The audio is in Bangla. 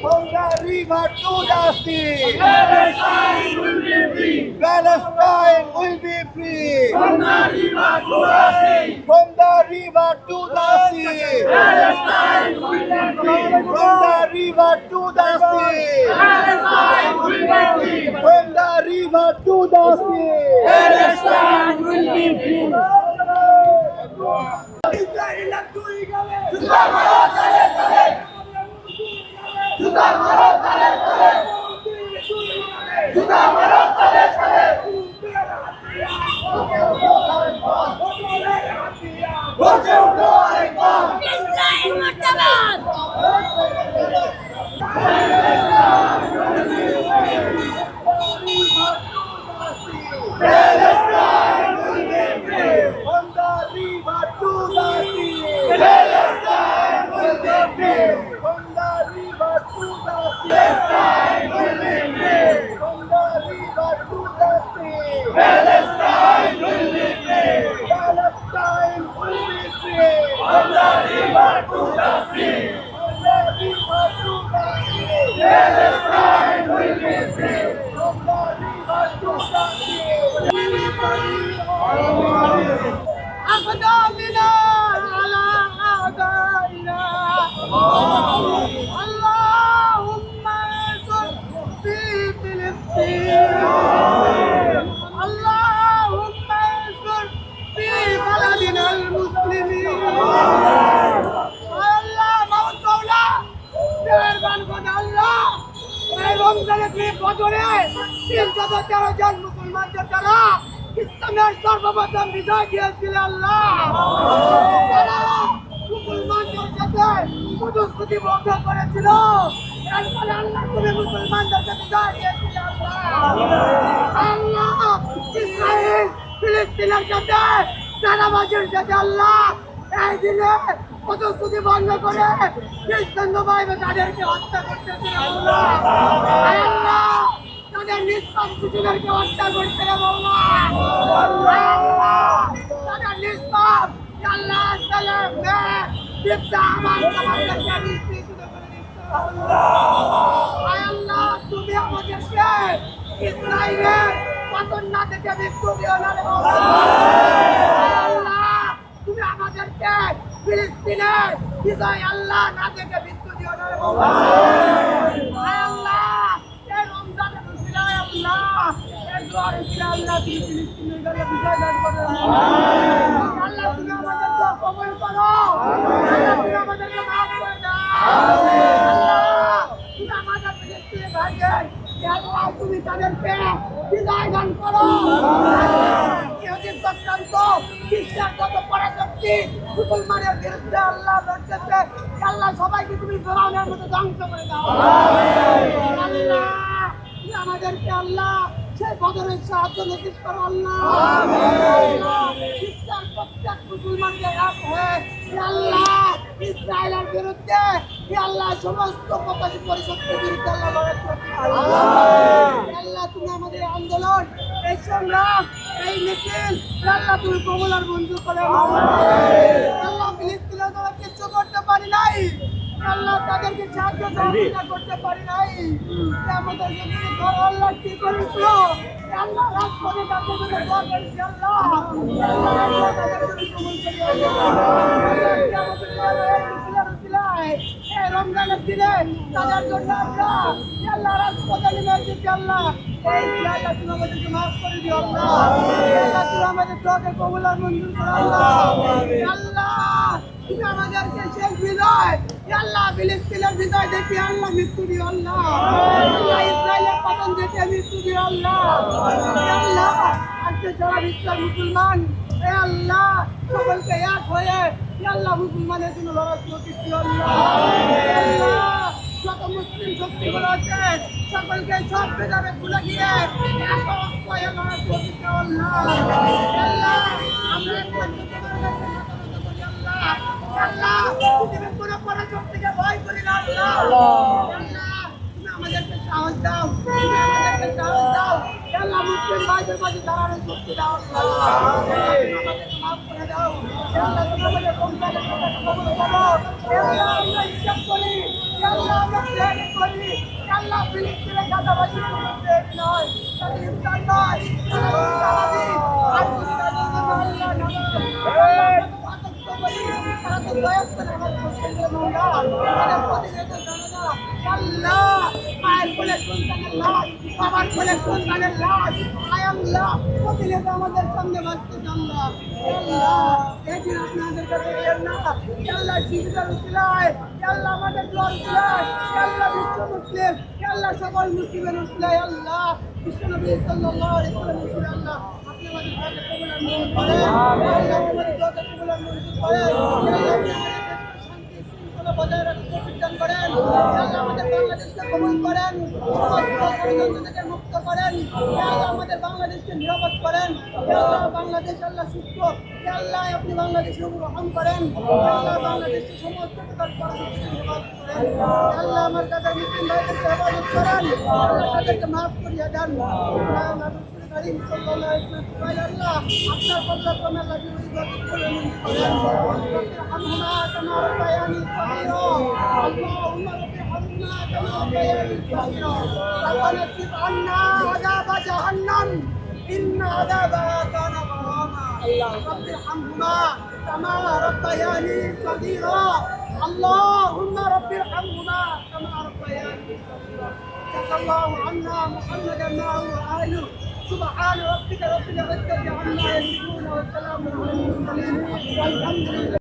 Hungary but. Palestine will be free. Palestine will be free. From the river to the sea. From the river to the sea. Palestine will be free. From the river to the sea. Palestine will be free. From the river to the sea. Palestine will be free. জুতা মারো তারে তারে জুতা মারো তিনশত তেরো জন মুসলমানদের দ্বারা ইসলামের সর্বপ্রথম বিজয় দিয়েছিল আল্লাহ। মুসলমানদের প্রতিশ্রুতি ভঙ্গ করেছিল। ফলে আল্লাহ আল্লাহ। ইসরায়েল ফিলিস্তিনের সাথে চারাবাজির সাথে আল্লাহ এই দিনে ভঙ্গ করে খ্রিস্টান ভাইবে তাদেরকে হত্যা করতেছে আল্লাহ। আল্লাহ শিশুদেরকে হত্যা করতে তুমি আমাদেরকে ইসরায়েলের পতন না থেকে মৃত্যু দিও না তুমি আমাদেরকে ফিলিস্তিনের বিজয় আল্লাহ, না থেকে মৃত্যু দিও না তুমি তাদেরকে বিজয় দান করো চক্রান্ত খ্রিস্টান যত পরাশক্তি মুসলমানের বিরুদ্ধে আল্লাহ লড়তেছে আল্লাহ সবাইকে তুমি ফেরাউনের মতো ধ্বংস করে দাও আল্লাহ আমাদেরকে আল্লাহ সেই বদরের সাহায্য নসিব করো আল্লাহ। প্রত্যেক মুসলমানকে এক হয়ে আল্লাহ, ইসরায়েলের বিরুদ্ধে আল্লাহ, সমস্ত প্রকাশী পরিষদের বিরুদ্ধে আল্লাহ আল্লাহ, তুমি আমাদের আন্দোলন, এই সংগ্রাম, এই মিছিল আল্লাহ, তুমি আর মঞ্জুর করে। আল্লাহ, ফিলিস্তিনের কিচ্ছু করতে পারি নাই। আল্লাহ তাদেরকে সাহায্য সহযোগিতা করতে পারি নাই। আমাদের যদি ধরো আল্লাহ কি করেছিল আল্লাহ রাত করে তাদের জন্য দোয়া করেছি আল্লাহ। আল্লাহ তাদের জন্য কবুল করে আল্লাহ আল্লাহ কি আমাদের রমজানের দিনে তাদের জন্য আমরা আল্লাহ রাজপথে নেমে এসেছি, আল্লাহ। এই আল্লাহ তুমি আমাদেরকে মাফ করে দিও, আল্লাহ। হে তুমি আমাদের দোয়াকে কবুল আর মঞ্জুর করো, আল্লাহ। আল্লাহ, তুমি মুসলমান আল্লাহ, সকলকে এক হয়ে আল্লাহ, মুসলমানের জন্য লড়াই করতেছি আল্লাহ। যত মুসলিম শক্তিগুলো আছে, সকলকে সব ভেদাভেদ ভুলে গিয়ে আমাদেরকে সাহস দাও আমাদেরকে সাহস দাও। ভাইদের মাঝে দাঁড়ানোর শক্তি দাও। আল্লাহ তুমি আমাদেরকে মাফ করে দাও আমাদের রমজানের কথা কবুল করো আল্লাহ আমরা হিসাব করি আল্লাহ আমরা প্ল্যানিং করি আল্লাহ ফিলিস্তিনে গাজাবাসী করতে নয় তাদের নয় তারা মায়ের কোলে সন্তানের লাশ বাবার কোলে আমাদের সামনে বাঁচতে আল্লাহ একদিন আপনাদের কাছে না আল্লাহ। জীবিকার উচিলায় আল্লাহ, আমাদের দোয়ার উচিলায় আল্লাহ, বিশ্ব মুসলিম আল্লাহ আপনি আমাদের শান্তি শৃঙ্খলা বজায় রাখতে বিধান করেন আল্লাহ আমাদের কবুল করেন থেকে আমাদের বাংলাদেশকে নিরাপদ করেন বাংলাদেশ আল্লাহ সুস্থ আল্লাহ আপনি বাংলাদেশের করেন বাংলাদেশের সমস্ত প্রকার আমার কাছে মুসলিম ভাইদেরকে হেফাজত করেন আল্লাহ তাদেরকে আপনার ربنا اصرف عذاب جهنم إن عذابها كان غراما رب ارحمهما كما ربياني صغيرا اللهم رب ارحمهما كما ربياني صغيرا صلى الله عنا محمدا معه وآله سبحان ربك رب العزة عما يصفون وسلام على المرسلين والحمد لله